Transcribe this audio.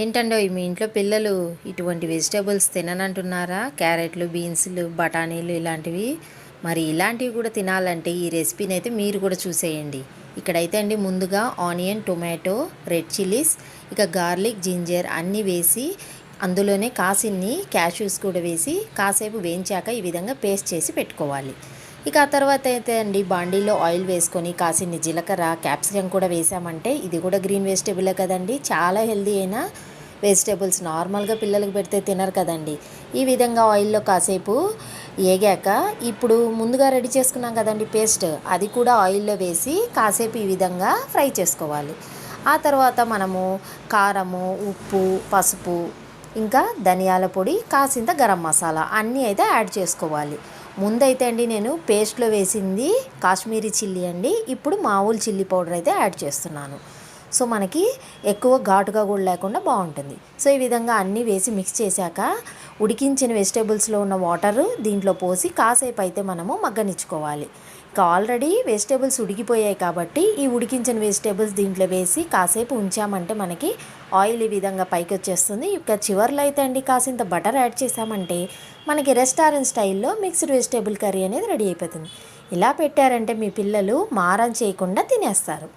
ఏంటండో మీ ఇంట్లో పిల్లలు ఇటువంటి వెజిటేబుల్స్ తిననంటున్నారా? క్యారెట్లు బీన్స్లు బఠానీలు ఇలాంటివి. మరి ఇలాంటివి కూడా తినాలంటే ఈ రెసిపీని అయితే మీరు కూడా చూసేయండి. ఇక్కడైతే అండి ముందుగా ఆనియన్ టొమాటో రెడ్ చిల్లీస్ ఇక గార్లిక్ జింజర్ అన్నీ వేసి అందులోనే కాసిన్ని క్యాష్యూస్ కూడా వేసి కాసేపు వేయించాక ఈ విధంగా పేస్ట్ చేసి పెట్టుకోవాలి. ఇక ఆ తర్వాత అయితే అండి బాండీలో ఆయిల్ వేసుకొని కాసిన్ని జీలకర్ర క్యాప్సికం కూడా వేసామంటే ఇది కూడా గ్రీన్ వెజిటేబులే కదండి. చాలా హెల్దీ అయిన వెజిటేబుల్స్ నార్మల్గా పిల్లలకు పెడితే తినరు కదండి. ఈ విధంగా ఆయిల్లో కాసేపు ఏగాక ఇప్పుడు ముందుగా రెడీ చేసుకున్నాం కదండి పేస్ట్. అది కూడా ఆయిల్లో వేసి కాసేపు ఈ విధంగా ఫ్రై చేసుకోవాలి. ఆ తర్వాత మనము కారము ఉప్పు పసుపు ఇంకా ధనియాల పొడి కాసింత గరం మసాలా అన్నీ అయితే యాడ్ చేసుకోవాలి. ముందైతే అండి నేను పేస్ట్లో వేసింది కాశ్మీరీ చిల్లీ అండి. ఇప్పుడు మామూలు చిల్లీ పౌడర్ అయితే యాడ్ చేస్తున్నాను. సో మనకి ఎక్కువ ఘాటుగా కూడా లేకుండా బాగుంటుంది. సో ఈ విధంగా అన్నీ వేసి మిక్స్ చేశాక ఉడికించిన వెజిటేబుల్స్లో ఉన్న వాటర్ దీంట్లో పోసి కాసేపు అయితే మనము మగ్గనిచ్చుకోవాలి. ఇంకా ఆల్రెడీ వెజిటేబుల్స్ ఉడికిపోయాయి కాబట్టి ఈ ఉడికించిన వెజిటేబుల్స్ దీంట్లో వేసి కాసేపు ఉంచామంటే మనకి ఆయిల్ ఈ విధంగా పైకి వచ్చేస్తుంది. ఇక చివర్లో అయితే అండి కాసింత బటర్ యాడ్ చేసామంటే మనకి రెస్టారెంట్ స్టైల్లో మిక్స్డ్ వెజిటేబుల్ కర్రీ అనేది రెడీ అయిపోతుంది. ఇలా పెట్టారంటే మీ పిల్లలు మారం చేయకుండా తినేస్తారు.